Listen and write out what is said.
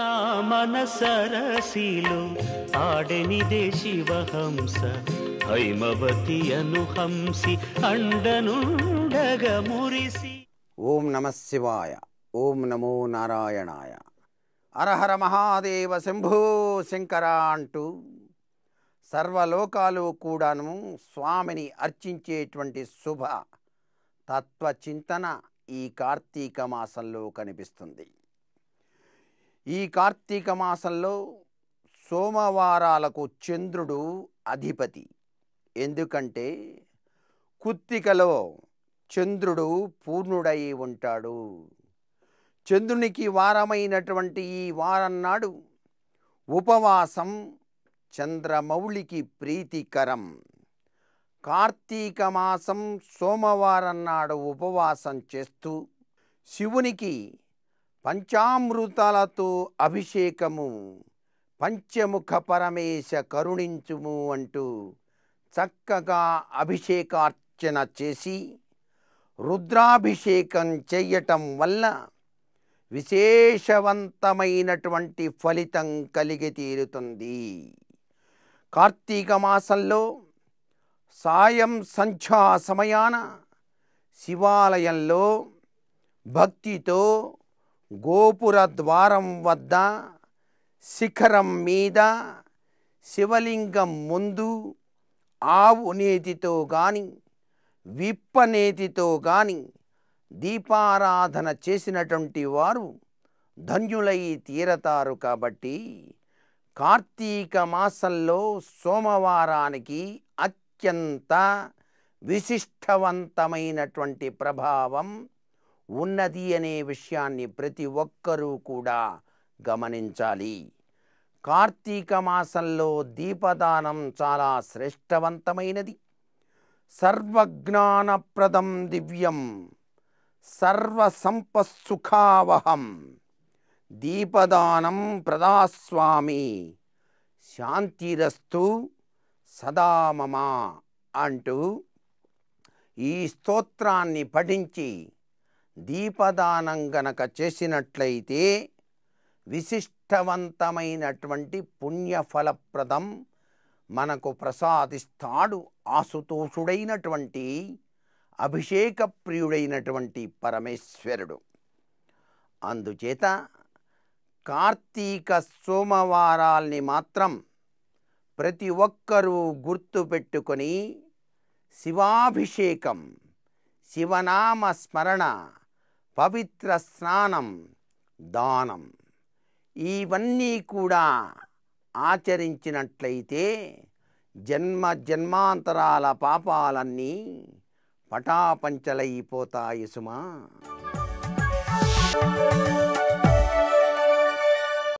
నా మనసరసిలో ఆడనిదే శివహంస హైమవతి అనుహంసి అండనుండగ మురిసి. ఓం నమ శివాయ ఓం నమో నారాయణాయ. అరహర మహాదేవ శంభో శంకర అంటూ సర్వలోకాలు కూడాను స్వామిని అర్చించేటువంటి శుభ తత్వచింతన ఈ కార్తీక మాసంలో కనిపిస్తుంది. ఈ కార్తీక మాసంలో సోమవారాలకు చంద్రుడు అధిపతి. ఎందుకంటే కుత్తికలో చంద్రుడు పూర్ణుడై ఉంటాడు. చంద్రునికి వారమైనటువంటి ఈ వారం నాడు ఉపవాసం చంద్రమౌళికి ప్రీతికరం. కార్తీక మాసం సోమవారం నాడు ఉపవాసం చేస్తూ శివునికి పంచామృతాలతో అభిషేకము పంచముఖ పరమేశ కరుణించుము అంటూ చక్కగా అభిషేకార్చన చేసి రుద్రాభిషేకం చెయ్యటం వల్ల విశేషవంతమైనటువంటి ఫలితం కలిగి తీరుతుంది. కార్తీక మాసంలో సాయం సంధ్యా సమయాన శివాలయంలో భక్తితో గోపుర ద్వారం వద్ద శిఖరం మీద శివలింగం ముందు ఆవు నేతితో గాని విప్పనేతితో గాని దీపారాధన చేసినటువంటి వారు ధన్యులై తీరతారు కాబట్టి కార్తీక మాసంలో సోమవారానికి అత్యంత విశిష్టవంతమైనటువంటి ప్రభావం ఉన్నది అనే విషయాన్ని ప్రతి ఒక్కరూ కూడా గమనించాలి. కార్తీక మాసంలో దీపదానం చాలా శ్రేష్టవంతమైనది. సర్వజ్ఞానప్రదం దివ్యం సర్వసంపత్సుఖావహం దీపదానం ప్రదాస్వామి శాంతిరస్తు సదామమా అంటూ ఈ స్తోత్రాన్ని పఠించి దీపదానం గనక చేసినట్లయితే విశిష్టవంతమైనటువంటి పుణ్యఫలప్రదం మనకు ప్రసాదిస్తాడు ఆసుతోషుడైనటువంటి అభిషేక ప్రియుడైనటువంటి పరమేశ్వరుడు. అందుచేత కార్తీక సోమవారాల్ని మాత్రం ప్రతి ఒక్కరూ గుర్తుపెట్టుకొని శివాభిషేకం శివనామ స్మరణ పవిత్ర స్నానం దానం. ఇవన్నీ కూడా ఆచరించినట్లయితే జన్మ జన్మాంతరాల పాపాలన్నీ పటాపంచలైపోతాయి సుమా.